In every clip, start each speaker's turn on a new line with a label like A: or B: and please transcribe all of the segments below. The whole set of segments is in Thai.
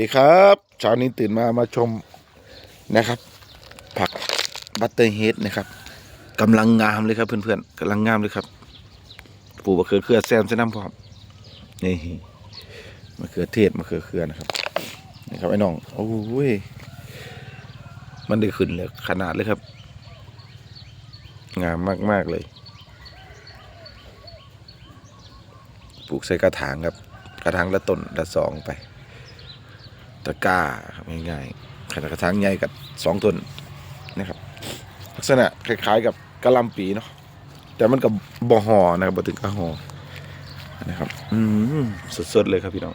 A: ดีครับเช้านี้ตื่นมามาชมนะครับ ผักบัตเตอร์เฮดนะครับกำลังงามเลยครับเพื่อนๆกำลังงามเลยครับปลูกมะเขือเขือแซมใส่น้ำพร้อมนี่มะเขือเทศมะเขือเขือนะครับนี่ครับไอ้น้องโอ้ยมันได้ขึ้นเลยขนาดเลยครับ งามมากๆเลยปลูกใส่กระถางครับ กระถางละต้นละสองไป ตะกร้าครับง่ายๆขนาดกระถางใหญ่กับสองต้นนะครับ ลักษณะคล้ายๆกับกะลำปีเนาะแต่มันกับบ่ห่อนะครับบถึงกะหอนะครับ อืมสดๆเลยครับพี่น้อง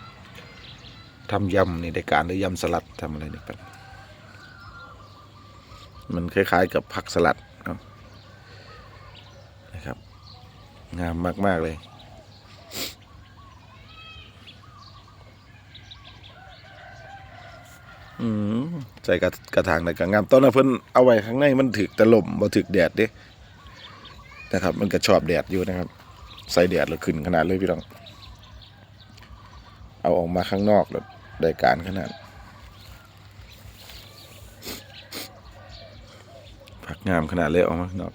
A: ทำยำนี่ได้การหรือยำสลัดทำอะไรนี่ครับมันคล้ายๆกับผักสลัดนะครับงามมากๆเลย อืมใส่กระกระถางในกระงามต้นนั้นเพิ่นเอาไว้ข้างในมันถึกตะลมบ่ถึกแดดเด้นะครับ มันก็ชอบแดดอยู่นะครับ ใส่แดดแล้วขึ้นขนาดเลยพี่น้อง เอาออกมาข้างนอกแล้วได้การขนาดผักงามขนาดเลยออกมาข้างนอก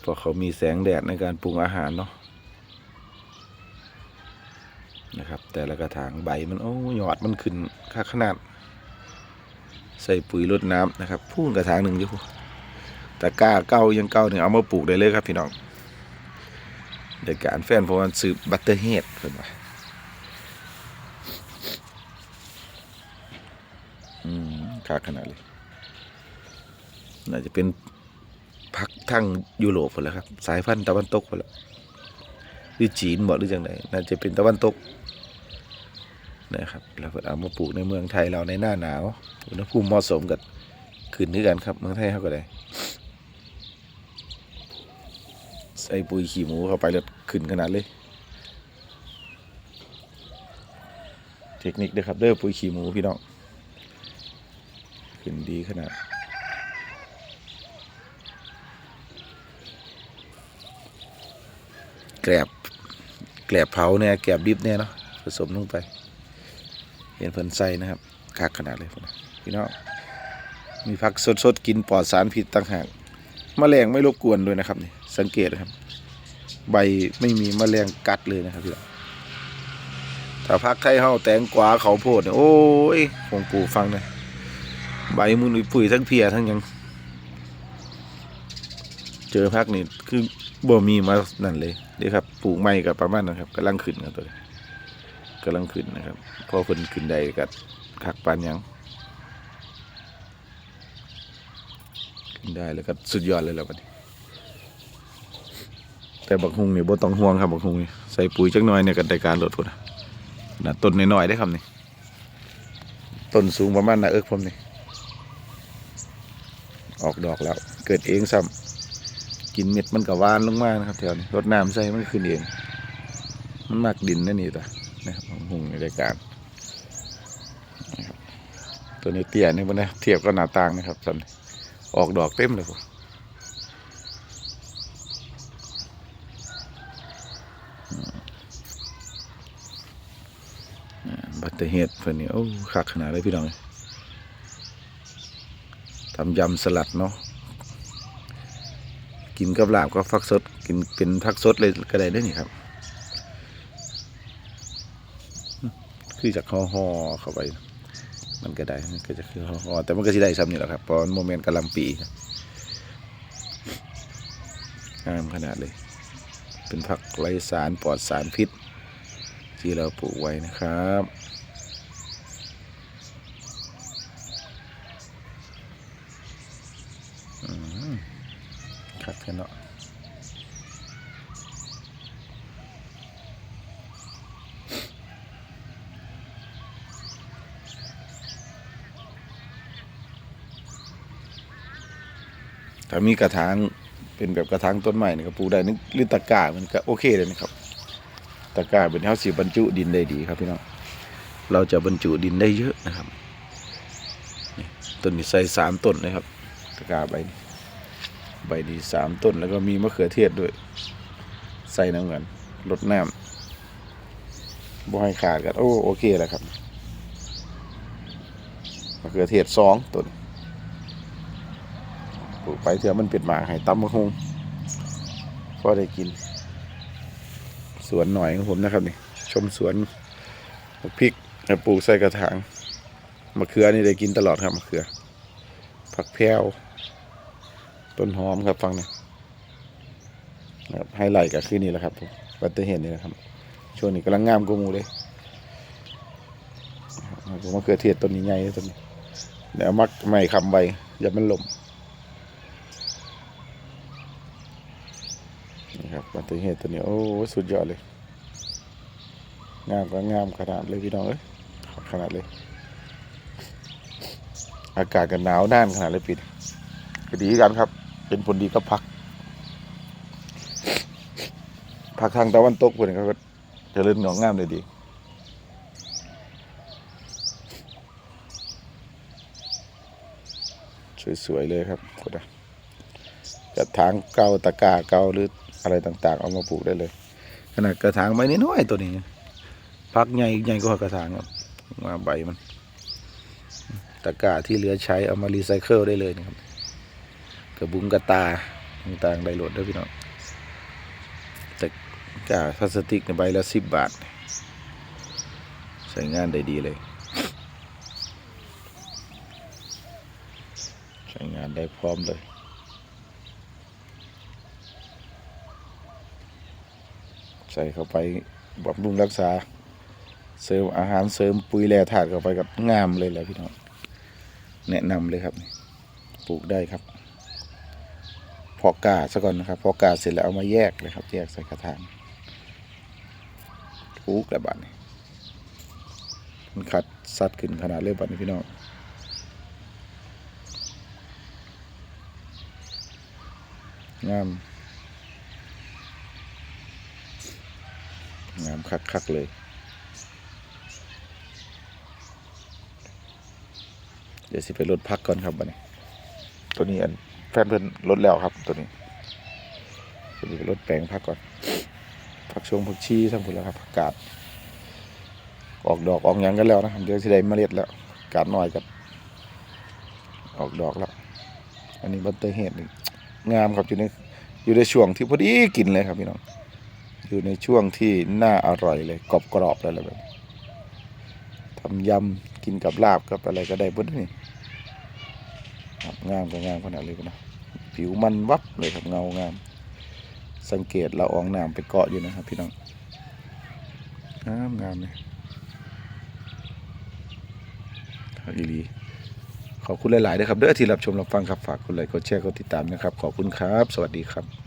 A: เพราะเขามีแสงแดดในการปรุงอาหารเนาะนะครับ แต่ละกระถางใบมันโอ้ยอดมันขึ้นค่าขนาด ใส่ปุ๋ยรดน้ำนะครับพูนกระถางหนึ่งอยู่แต่กล้าเก้ายังเก้าหนึ่งเอามาปลูกได้เลยครับพี่น้องเด็กการแฟนผมสืบบัตเตอร์เฮดเพิ่นว่าอืมค่าขนาดเลยน่าจะเป็นพักทั้งยุโรปหมดแล้วครับ สายพันธุ์ตะวันตกหมดแล้วหรือจีนบอกหรือจังไหนน่าจะเป็นตะวันตก นะครับเราเอามาปลูกในเมืองไทยเราในหน้าหนาวอุณหภูมิเหมาะสมกับขึ้นด้วยกันครับเมืองไทยเขาก็ได้ใส่ปุ๋ยขี้หมูเข้าไปแล้วขึ้นขนาดเลย เทคนิคเด้อครับเด้อปุ๋ยขี้หมูพี่น้องขึ้นดีขนาดแกลบแกลบเผาเนี่ยแกลบดิบเนี่ยเนาะผสมลงไป เห็นเพิ่นใส่นะครับคักขนาดเลยพี่น้องมีผักสดๆกินปลอดสารพิษต่างหากมแมลงไม่รบกวนด้วยนะครับนี่สังเกตนะครับ ใบไม่มีมแมลงกัดเลยนะครับพี่น้องถ้าพักไทยเฮาแตงกวาเขาโพดเนี่ยโอ้ยคงปลูกฟังเลยใบมุนปุ๋ยทั้งเพียทั้งยัง เจอพักนี่คือบ่มีมานั่นเลยเดี๋ยวครับปลูกใหม่กับประมาณนั้นครับกำลังขึ้นครับตัวนี้ กำลังขึ้นนะครับพอเพิ่นขึ้นได้กับคักปานยังขึ้นได้แล้วก็สุดยอดเลยแล้วบัดนี้แต่บักฮุงนี่บ่ต้องห่วงครับบักฮุงนี่ใส่ปุ๋ยจักหน่อยเนี่ยก็ได้การลดพุ่นนะต้นน้อยๆได้ครับนี่ต้นสูงประมาณน่ะเอิกผมนี่ออกดอกแล้ว เกิดเองซ้ำกินเม็ดมันก็หวานลงมานะครับแถวนี้รดน้ำใส่มันขึ้นเอง มันมากดินนั่นนี่ตัว นะครับหุงในรายการตัวนี้เตี้ยนี่มันนะเทียบกับหน้าต่างนะครับสันออกดอกเต็มเลยผมบัตเตอร์เฮดเพื่อนนี่โอ้คักขนาดเลยพี่น้องทำยำสลัดเนาะกินกับลาบก็ฟักสด กินเป็นพักสดเลยก็ได้ด้วยนี่ครับ คือจากห่อห่อๆเข้าไป มันก็ได้มันก็จะคือห่อๆแต่มันก็สิได้ซ้ำนี่แหละครับเพราะโมเมนต์กำลังปีงามขนาดเลย เป็นผักไร้สารปลอดสารพิษ ที่เราปลูกไว้นะครับอืมคักแค่เนาะ ถ้ามีกระถางเป็นแบบกระถางต้นใหม่นี่ก็ปลูกได้นึกหรือตะกร้ามันก็โอเคเลยนะครับตะกร้าเป็นเท่าสีบรรจุดินได้ดีครับพี่น้องเราจะบรรจุดินได้เยอะนะครับต้นนี้ใส่สามต้นนะครับตะกร้าใบนี้ใบนี้สามต้นแล้วก็มีมะเขือเทศด้วย ใส่น้ำกันลดน้ำบ่ให้ขาดกันโอ้โอเคแล้วครับมะเขือเทศสองต้น ปลูกไปเถอะมันเป็นหมากให้ตำมะฮงพอได้กิน สวนหน่อยของผมนะครับนี่ชมสวนบักพริกปลูกใส่กระถางมะเขือนี่ได้กินตลอดครับมะเขือ ผักแพรวต้นหอมครับฟังเนี่ยนะครับไฮไลท์ก็คือนี่แหละครับผมวัตเตอร์เห็นนี่แหละครับช่วงนี้กำลังงามกว่าหมูเลยมะเขือเทศต้นนี้ใหญ่ต้นนี้เดี๋ยวมักไม่คำใบอย่ามันหล่ม นี่ครับวัตเตอร์เห็นต้นนี้โอ้สุดยอดเลย งามก็งามขนาดเลยพี่น้องเอ้ยขนาดเลย อากาศกันหนาวน่านขนาดเลยปิดก็ดีกันครับ เป็นผลดีกับพักพักทางตะวันตกเพื่อนก็จะเริ่มหนองงามเลยดีสวยๆเลยครับคุณอะกระถางเก่าตะกาเก่าหรือ อะไรต่างๆ เอามาปลูกได้เลย ขนาดกระถางใบนี้น้อยตัวนี้พักใหญ่ใหญ่ก็กระถางครับมาใบมันตะกร้าที่เหลือใช้เอามารีไซเคิลได้เลยนะครับกระบุงกระตาต่างๆได้หลดด้วยพี่น้องแต่กร้าพลาสติกในใบละสิบบาทใช้งานได้ดีเลยใช้งานได้พร้อมเลย ใส่เข้าไปบำรุงรักษา เสริมอาหารเสริมปุ๋ยแร่ธาตุเข้าไปกับงามเลยแหละพี่น้องแนะนำเลยครับปลูกได้ครับพาะกาซะก่อนนะครับพาะกาเสร็จแล้วเอามาแยกเลยครับ แยกใส่กระถางปลูกแล้วบัดนี้มันขัดสัดขึ้นขนาดเลยบัดนี้พี่น้องงาม งามคัก ๆ เลย เดี๋ยวสิไปลดพักก่อนครับบัดนี้ ตัวนี้อันแฟนเพิ่อนลดแล้วครับตัวนี้ตัวนี้ไปลดแปลงพักก่อนพักช่วงพักชีทั้งหมดแล้วครับผักกาด ออกดอกออกหยังกันแล้วนะครับเดี๋ยวสิได้เมล็ดแล้วกาดน้อยกับออกดอกแล้ว อันนี้บัตเตอร์เฮดนี่งามครับอยู่ในอยู่ในช่วงที่พอดีกินเลยครับพี่น้อง อยู่ในช่วงที่น่าอร่อยเลยกรอบกรอบๆเลยแบบทำยำกินกับลาบกับอะไรก็ได้เบดนี่ครับงามก็งามขนาดเลยนะผิวมันวับเลยครับเงางาม สังเกตเราอองน้ำไปเกาะอยู่นะครับพี่น้องงามงามเลยอีหลีขอบคุณหลาย ๆ ด้วยครับเด้อที่รับชมรับฟังครับ ฝากกดไลค์กดแชร์กดติดตามนะครับ ขอบคุณครับ สวัสดีครับ